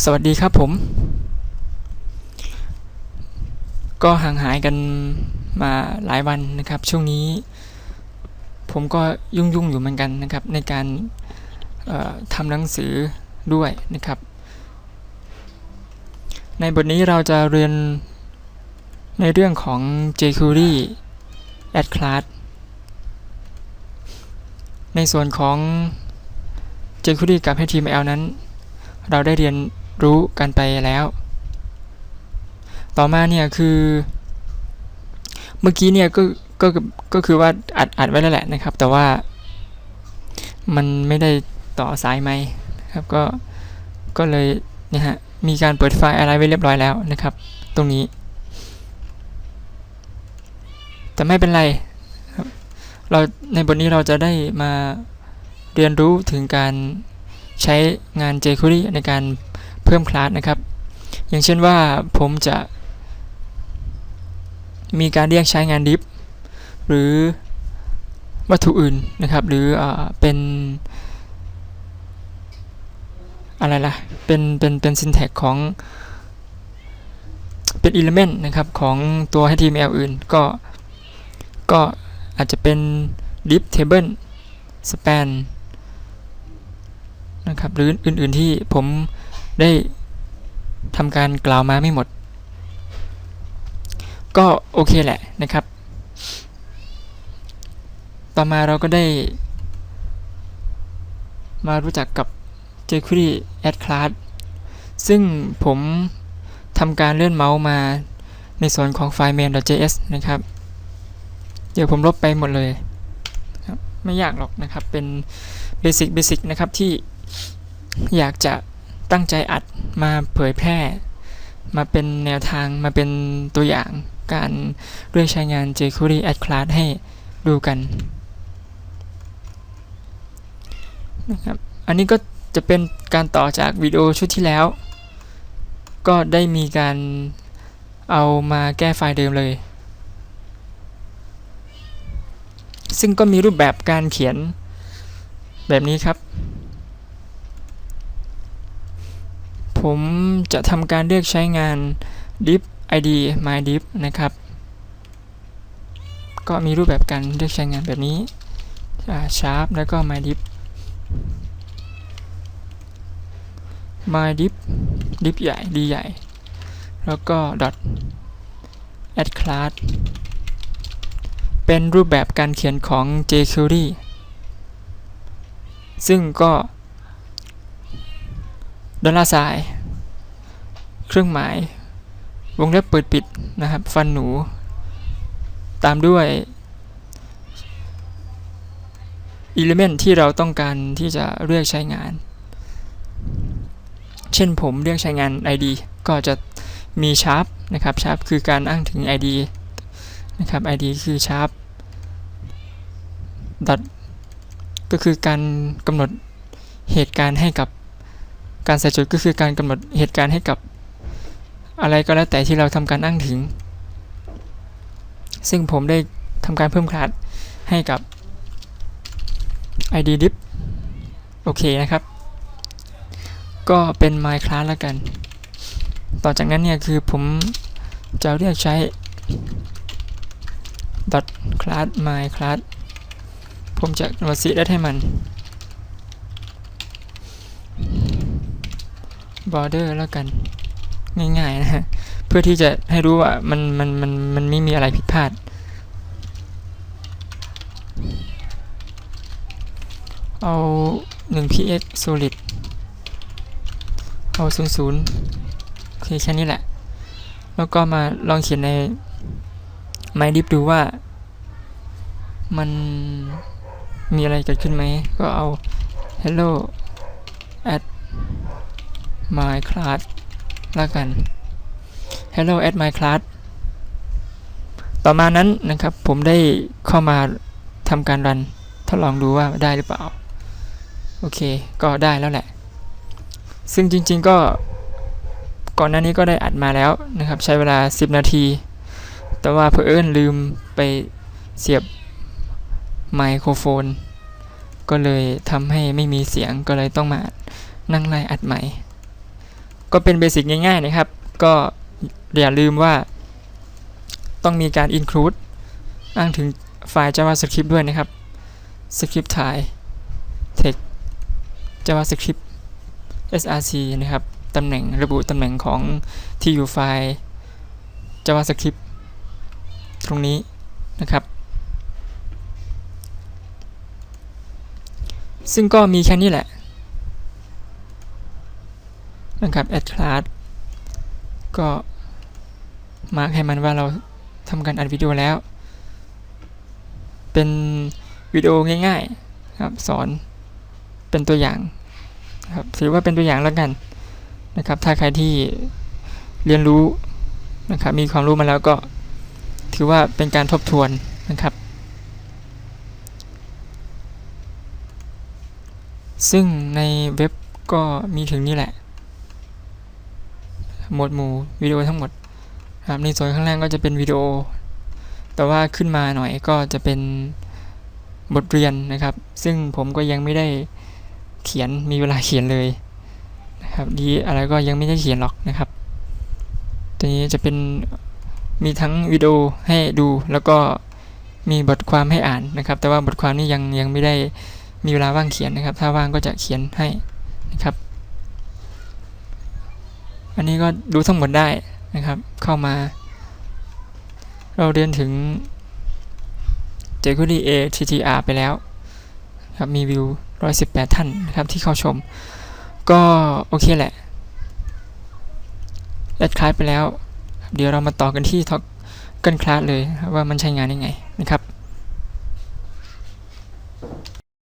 สวัสดีครับผม ก็ห่างหายกันมาหลายวันนะครับ ช่วงนี้ ผมก็ยุ่งยุ่งๆอยู่เหมือนกันนะครับ ในการทำหนังสือด้วยนะครับ ในบทนี้เราจะเรียนในเรื่องของ jQuery Add Class ในส่วนของ jQuery กับ HTML นั้น เราได้เรียน รู้กันไปแล้ว ต่อมาเนี่ยคือ เมื่อกี้เนี่ยก็ก็ก็คือว่าอัดอัดไว้แล้วแหละนะครับ แต่ว่ามันไม่ได้ต่อสายไมค์นะครับก็ก็เลยเนี่ยฮะมีการเปิดไฟล์อะไรไว้เรียบร้อยแล้วนะครับ ตรงนี้ แต่ไม่เป็นไรครับเราในบทนี้เราจะได้มาเรียนรู้ถึงการใช้งาน jQuery ในการ เพิ่มคลาสนะครับ อย่างเช่นว่าผมจะมีการเรียกใช้งาน div หรือวัตถุอื่นนะครับ หรือเอเป็นอะไรล่ะ เป็น เป็น เป็น syntax ของ เป็น element นะครับ ของตัว HTML อื่น ก็ ก็อาจจะเป็น div table span นะครับ หรืออื่น ๆ ที่ผม ได้ทำการกล่าวมาไม่หมด ก็โอเคแหละนะครับ ต่อมาเราก็ได้ มารู้จักกับ jQuery Add Class ซึ่งผมทำการเลื่อนเมาส์มาในส่วนของไฟล์ main.js นะครับ เดี๋ยวผมลบไปหมดเลย ไม่ยากหรอกนะครับ เป็นเบสิกเบสิกนะครับที่อยากจะ ตั้งใจอัดมาเผยแพร่ มาเป็นแนวทางมาเป็นตัวอย่างการเรื่องใช้งาน jQuery Add Class ให้ดูกันนะครับอันนี้ก็จะเป็นการต่อจากวิดีโอชุดที่แล้ว ก็ได้มีการเอามาแก้ไฟล์เดิมเลย ซึ่งก็มีรูปแบบการเขียนแบบนี้ครับ ผมจะทำการเรียกใช้งาน div id my div นะครับ ก็มีรูปแบบการเรียกใช้งานแบบนี้ sharp แล้วก็ my div my div div ใหญ่ d ใหญ่ แล้วก็ dot add class เป็นรูปแบบการเขียนของ jQuery ซึ่งก็ดอลลาร์ไซน์ เครื่องหมายวงเล็บเปิดปิดนะครับ ฟันหนู ตามด้วย element ที่เราต้องการที่จะเรียกใช้งาน เช่นผมเรียกใช้งาน id ก็จะมี sharp นะครับ sharp คือการอ้างถึง id นะครับ id คือ sharp dot ก็คือการกำหนดเหตุการณ์ให้กับการใส่จุดก็คือการกำหนดเหตุการณ์ให้กับ อะไรก็แล้วแต่ที่เราทำการอ้างถึง ซึ่งผมได้ทำการเพิ่มคลาสให้กับ id div โอเคนะครับ ก็เป็น my class แล้วกัน ต่อจากนั้นเนี่ยคือผมจะเรียกใช้ dot class my class ผมจะกำหนดสีได้ให้มัน border แล้วกัน ง่ายๆนะฮะเพื่อที่จะให้รู้ว่ามันมันมันมันไม่มีอะไรผิดพลาด เอา 1 px solid เอา 00โอเคแค่นี้แหละ แล้วก็มาลองเขียนใน mydiv ดูว่า มันมีอะไรเกิดขึ้นไหม ก็เอา hello at my class ล้วกัน hello at my class ต่อมานั้นนะครับผมได้เข้ามาทำการรันทดลองดูว่าได้หรือเปล่า โอเค ก็ได้แล้วแหละ ซึ่งจริง ๆ ก็ก่อนหน้านี้ก็ได้อัดมาแล้วนะครับ ใช้เวลา 10 นาที แต่ว่าเพื่อเอิญลืมไปเสียบไมโครโฟน ก็เลยทำให้ไม่มีเสียงก็เลยต้องมานั่งไล่อัดใหม่ ก็เป็นเบสิกง่ายๆนะครับ ก็อย่าลืมว่าต้องมีการ include อ้างถึงไฟล์ JavaScript ด้วยนะครับ script ถ่าย text JavaScript src นะครับตำแหน่งระบุตำแหน่งของที่อยู่ไฟล์ JavaScript ตรงนี้นะครับ ซึ่งก็มีแค่นี้แหละ นะครับ add class ก็มาร์กให้มันว่าเราทำการอัดวิดีโอแล้ว เป็นวิดีโอง่ายๆครับสอนเป็นตัวอย่างครับถือว่าเป็นตัวอย่างแล้วกันนะครับ ถ้าใครที่เรียนรู้นะครับมีความรู้มาแล้วก็ถือว่าเป็นการทบทวนนะครับ ซึ่งในเว็บก็มีถึงนี่แหละ หมวดหมู่วิดีโอทั้งหมดครับในส่วนข้างล่างก็จะเป็นวิดีโอ แต่ว่าขึ้นมาหน่อยก็จะเป็นบทเรียนนะครับ ซึ่งผมก็ยังไม่ได้เขียนมีเวลาเขียนเลยนะครับดีอะไรก็ยังไม่ได้เขียนหรอกนะครับ ตัวนี้จะเป็นมีทั้งวิดีโอให้ดูแล้วก็มีบทความให้อ่านนะครับ แต่ว่าบทความนี้ยังยังไม่ได้มีเวลาว่างเขียนนะครับ ถ้าว่างก็จะเขียนให้นะครับ อันนี้ก็ดูทั้งหมดได้นะครับ เข้ามา เราเรียนถึง jQuery A TTR ไปแล้วครับมีวิว 118 ท่านนะครับที่เข้าชม ก็โอเคแหละแอดคลาสไปแล้ว เดี๋ยวเรามาต่อกันที่ท็อกเกิลคลาสเลยว่ามันใช้งานยังไงนะครับ